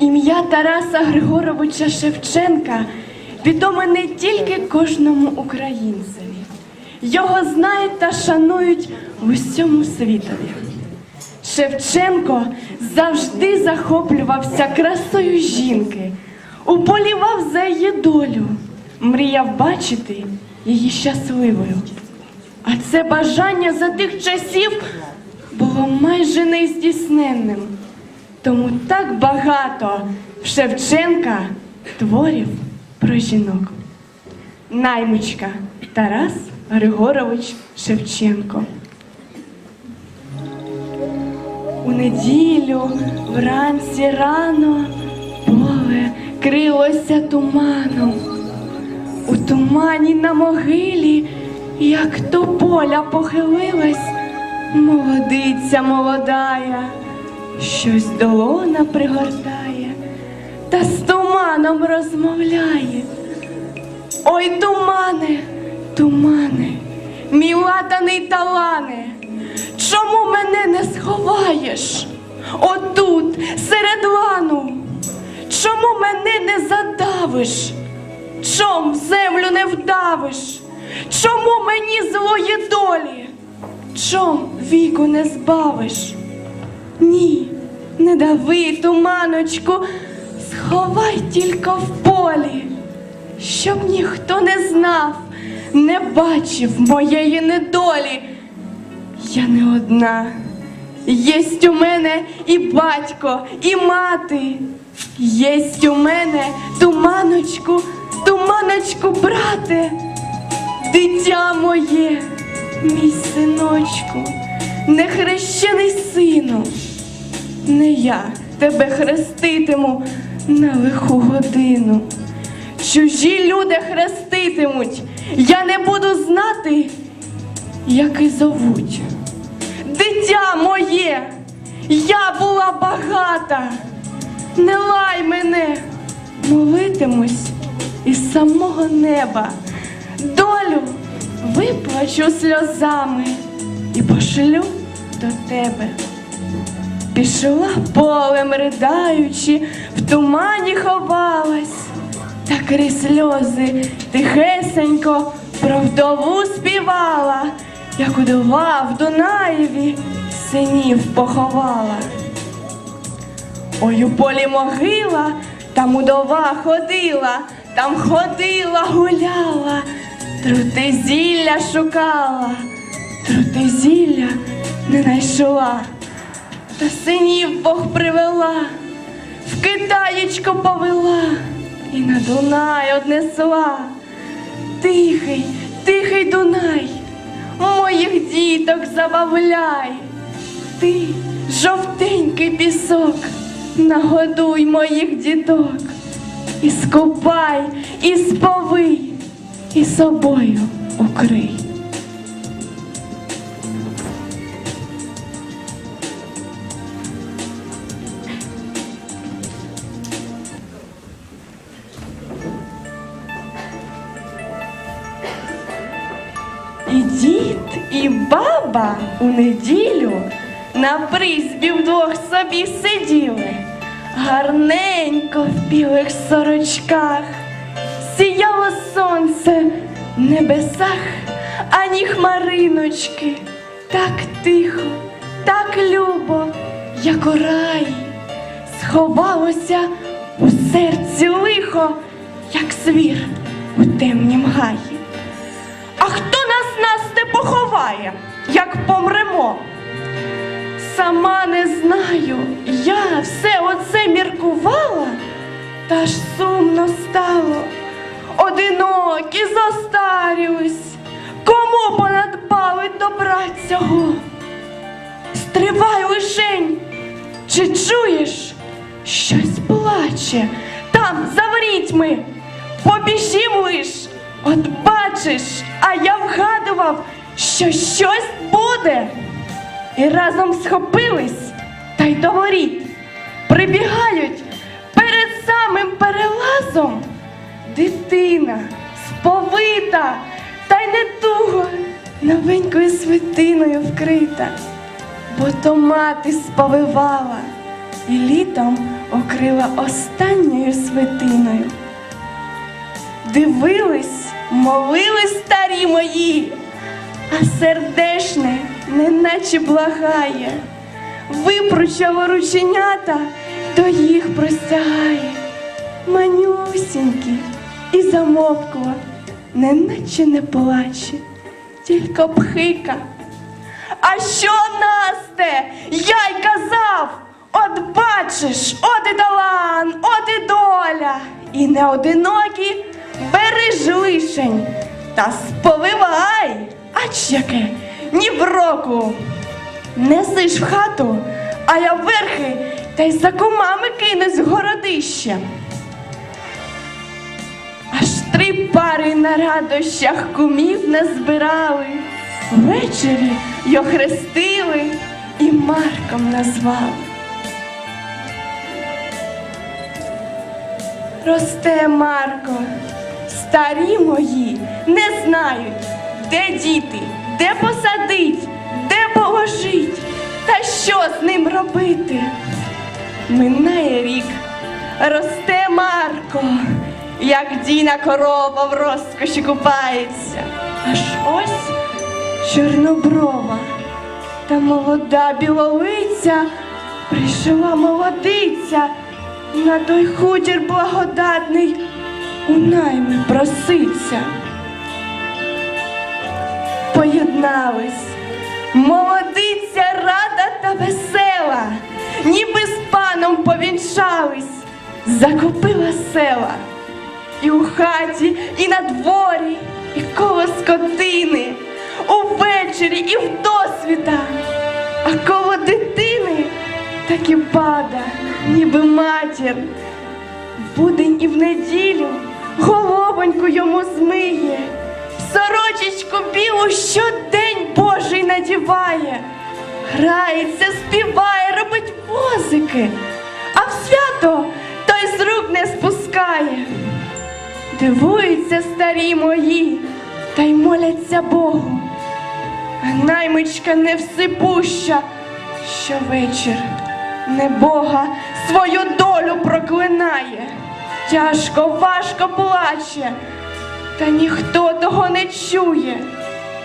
Ім'я Тараса Григоровича Шевченка відоме не тільки кожному українцеві. Його знають та шанують в усьому світові. Шевченко завжди захоплювався красою жінки, уболівав за її долю, мріяв бачити її щасливою. А це бажання за тих часів було майже нездійсненним. Тому так багато в Шевченка творів про жінок. Наймичка Тарас Григорович Шевченко. У неділю вранці рано поле крилося туманом. У тумані на могилі, як тополя похилилась, молодиця молодая, щось долона пригортає та з туманом розмовляє. Ой, тумане, тумане, мій латаний талане, чому мене не сховаєш? Отут, серед лану, чому мене не задавиш? Чом землю не вдавиш? Чому мені злої долі? Чом віку не збавиш? Ні, не дави, туманочку, сховай тільки в полі, щоб ніхто не знав, не бачив моєї недолі. Я не одна. Єсть у мене і батько, і мати. Єсть у мене туманочку, туманочку, брате, дитя моє, мій синочку, нехрещений сину. Не я тебе хреститиму на лиху годину. Чужі люди хреститимуть, я не буду знати, як і зовуть. Дитя моє, я була багата, не лай мене, молитимусь із самого неба. Долю виплачу сльозами і пошлю до тебе. Пішла полемридаючи, в тумані ховалась, та крізь сльози тихесенько про вдову співала, як удова в Дунаєві синів поховала. Ой, у полі могила, там удова ходила, там ходила, гуляла, трути зілля шукала, трути зілля не найшла. Та синів Бог привела, в Китаєчко повела і на Дунай однесла. Тихий, тихий Дунай, моїх діток забавляй. Ти, жовтенький пісок, нагодуй моїх діток. І скупай, і сповий, і собою укрий. І дід, і баба у неділю на призбі вдвох собі сиділи, гарненько в білих сорочках, сіяло сонце в небесах, ані хмариночки, так тихо, так любо, як у раї, сховалося у серці лихо, як звір у темнім гаї. А хто нас нас не поховає, як помремо? Сама не знаю, я все оце міркувала, та ж сумно стало. Одинокі зостарілись, кому понадбали добра цього? Стривай лишень, чи чуєш, щось плаче там за ворітьми, побіжім лиш, от бачиш, а я вгадував, що щось буде. І разом схопились та й до воріт. Прибігають перед самим перелазом дитина сповита та й не туго новенькою свитиною вкрита, бо то мати сповивала і літом окрила останньою свитиною. Дивились, молились старі мої, а сердешне неначе благає, випручало рученята, то їх простягає. Манюсінькі і замовкла, неначе не плаче, тільки пхика. А що Насте? Я й казав, от бачиш, от і талан, от і доля. І не одинокі бережи лишень та сповивай, ач яке, ні в року. Несиш в хату, а я верхи та й за кумами кинусь в городище. Аж три пари на радощах кумів назбирали. Ввечері й охрестили і Марком назвали. Росте Марко, старі мої не знають, де діти, де посадить, де положить, та що з ним робити. Минає рік, росте Марко, як діна корова в розкоші купається. Аж ось чорноброва та молода білолиця прийшла молодиця на той хутір благодатний у найми проситься. Поєднались, молодиця рада та весела, ніби з паном повінчались, закупила села. І у хаті, і на дворі, і коло скотини, увечері і в досвіта, а коло дитини так і пада, ніби матір. В будень і в неділю головоньку йому змиє, сорочечку білу щодень Божий надіває, грається, співає, робить музики, а в свято той з рук не спускає. Дивуються старі мої, та й моляться Богу. Наймичка невсипуща, щовечір не Бога свою долю проклинає, тяжко, важко плаче, та ніхто того не чує,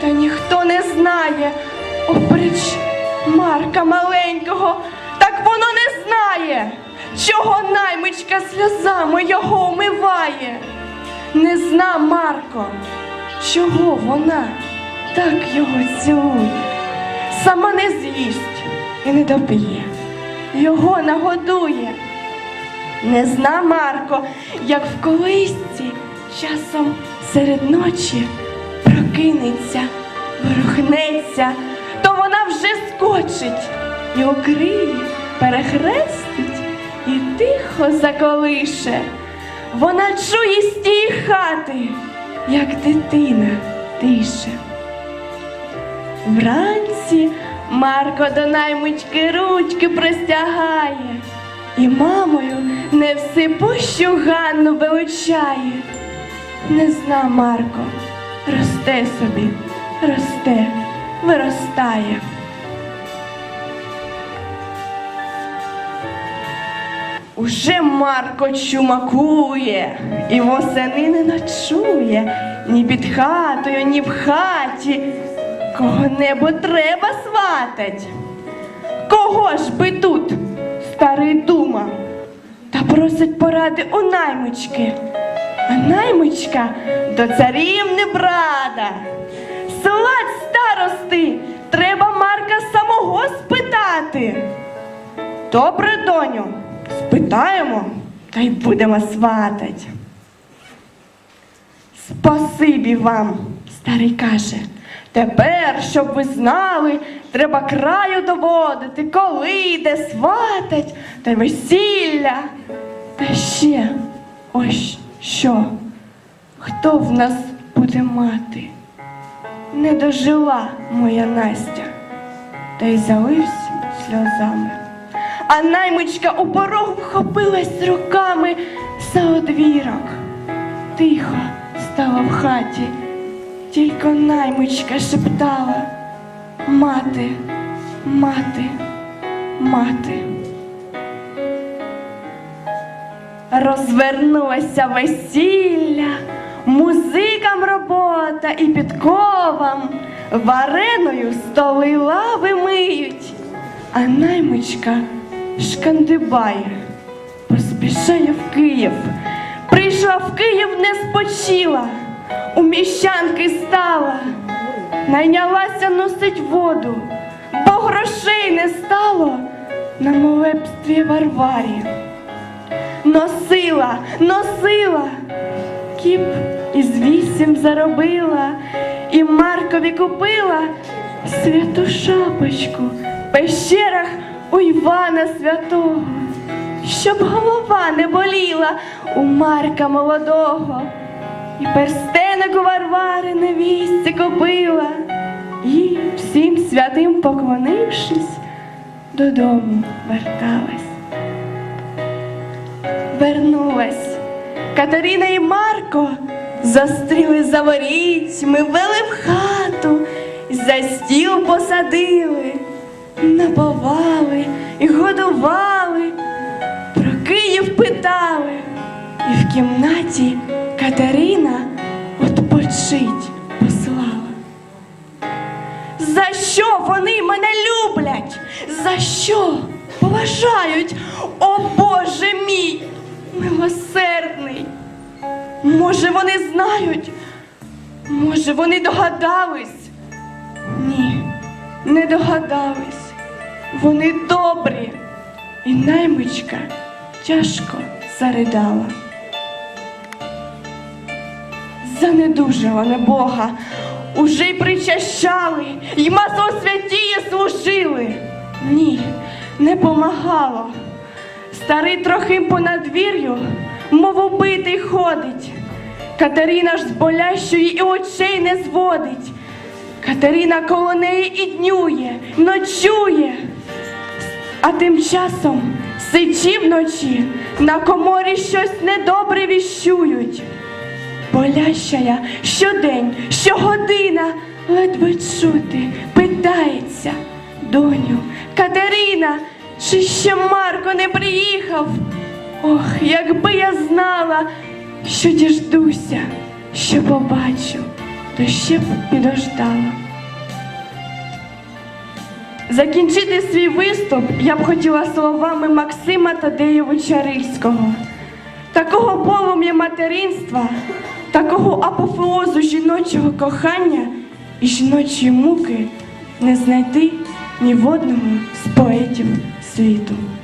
та ніхто не знає. Оприч Марка маленького, так воно не знає, чого наймичка сльозами його вмиває. Не зна Марко, чого вона так його цілує, сама не з'їсть і не доп'є, його нагодує. Не зна Марко, як в колисці часом серед ночі прокинеться, ворухнеться, то вона вже скочить і окриє, перехрестить і тихо заколише. Вона чує з тієї хати, як дитина дише. Вранці Марко до наймички ручки простягає і мамою невсипущу Ганну величає. Не зна Марко, росте собі, росте, виростає. Уже Марко чумакує і восени не ночує ні під хатою, ні в хаті. Кого-небо треба сватать. Кого ж би тут, старий дума, та просить поради у наймички. Наймичка до царів не брада. Сладь старости, треба Марка самого спитати. Добре, доню, спитаємо, та й будемо сватать. Спасибі вам, старий каже. Тепер, щоб ви знали, треба краю доводити, коли йде сватать та весілля. Та ще ось що, хто в нас буде мати? Не дожила моя Настя. та й залився сльозами. А наймичка у порог вхопилась руками за одвірок. Тихо стало в хаті, тільки наймичка шептала Мати, мати, мати. Розвернулося весілля, музикам робота і підковам, вареною столи лави миють, а наймичка шкандибає, поспішає в Київ. Прийшла в Київ, не спочила, у міщанки стала, найнялася носить воду, бо грошей не стало на молебстві Варварі. Носила, носила, кіп із вісім заробила, і Маркові купила святу шапочку в пещерах у Івана Святого, щоб голова не боліла у Марка молодого, і перстенок у Варвари невістці купила, і всім святим поклонившись, додому верталась вернулась. Катерина і Марко застріли за ворітьми, вели в хату, за стіл посадили, наповали і годували, про Київ питали, і в кімнаті Катерина отпочить послала. За що вони мене люблять? За що поважають? О Боже мій милосердний. Може, вони знають? Може, вони догадались? Ні, не догадались. Вони добрі. І наймичка тяжко заридала. Занедужила на Бога, уже й причащали, й масло святіє служили. Ні, не помагало. Старий трохи по надвір'ю, мов убитий ходить. Катерина ж з болящої і очей не зводить. Катерина коло неї і днює, ночує. А тим часом сичі вночі на коморі щось недобре віщують. Болящая щодень, щогодина ледве чути, питається, доню, Катерина, чи ще Марко не приїхав? Ох, якби я знала, що діждуся, що побачу, то ще б підождала. Закінчити свій виступ я б хотіла словами Максима Тадеєвича Рильського. Такого полум'я материнства, такого апофеозу жіночого кохання і жіночої муки не знайти ні в одному з поетів світу.